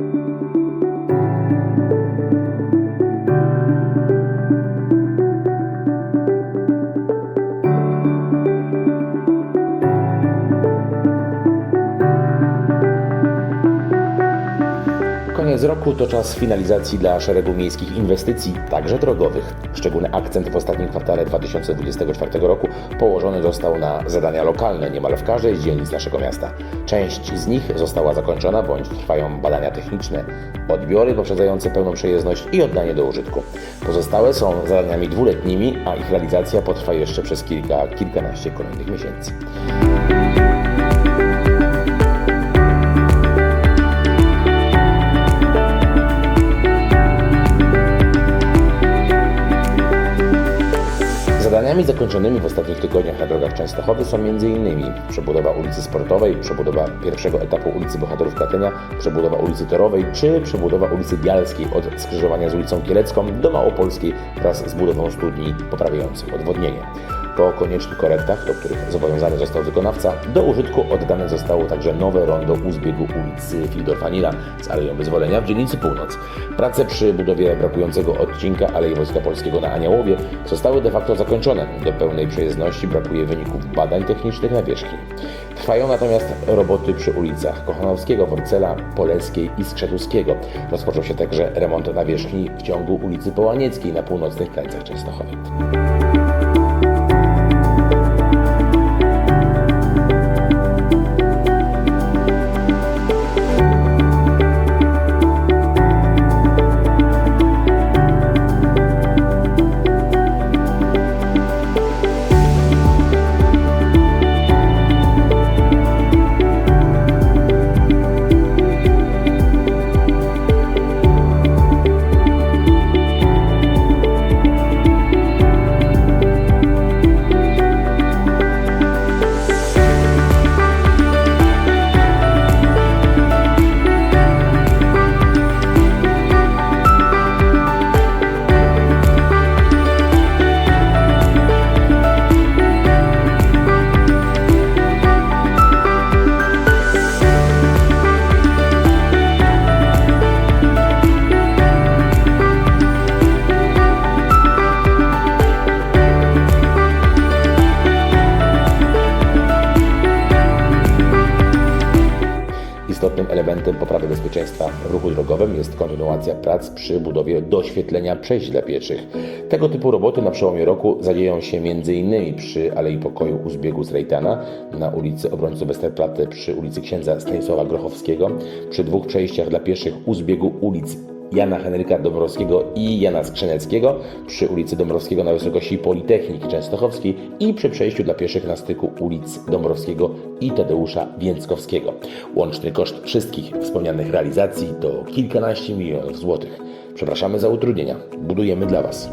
Thank you. Koniec roku to czas finalizacji dla szeregu miejskich inwestycji, także drogowych. Szczególny akcent w ostatnim kwartale 2024 roku położony został na zadania lokalne niemal w każdej z dzielnic naszego miasta. Część z nich została zakończona bądź trwają badania techniczne, odbiory poprzedzające pełną przejezdność i oddanie do użytku. Pozostałe są zadaniami dwuletnimi, a ich realizacja potrwa jeszcze przez kilka, kilkanaście kolejnych miesięcy. Zadaniami zakończonymi w ostatnich tygodniach na drogach Częstochowy są m.in. przebudowa ulicy Sportowej, przebudowa pierwszego etapu ulicy Bohaterów Katynia, przebudowa ulicy Torowej czy przebudowa ulicy Bialskiej od skrzyżowania z ulicą Kielecką do Małopolskiej wraz z budową studni poprawiających odwodnienie. Po koniecznych korektach, do których zobowiązany został wykonawca, do użytku oddane zostało także nowe rondo u zbiegu ulicy Fildorfanila z Aleją Wyzwolenia w dzielnicy Północ. Prace przy budowie brakującego odcinka Alei Wojska Polskiego na Aniołowie zostały de facto zakończone. Do pełnej przejezdności brakuje wyników badań technicznych na wierzchni. Trwają natomiast roboty przy ulicach Kochanowskiego, Worcela, Poleckiej i Skrzetuskiego. Rozpoczął się także remont nawierzchni w ciągu ulicy Połanieckiej na północnych krańcach Częstochowy. Istotnym elementem poprawy bezpieczeństwa w ruchu drogowym jest kontynuacja prac przy budowie doświetlenia przejść dla pieszych. Tego typu roboty na przełomie roku zadzieją się m.in. przy Alei Pokoju u zbiegu z Rejtana, na ulicy Obrońców Westerplatte przy ulicy Księdza Stanisława Grochowskiego, przy dwóch przejściach dla pieszych u zbiegu ulic Jana Henryka Dąbrowskiego i Jana Skrzyneckiego przy ulicy Dąbrowskiego na wysokości Politechniki Częstochowskiej i przy przejściu dla pieszych na styku ulic Dąbrowskiego i Tadeusza Więckowskiego. Łączny koszt wszystkich wspomnianych realizacji to kilkanaście milionów złotych. Przepraszamy za utrudnienia. Budujemy dla Was.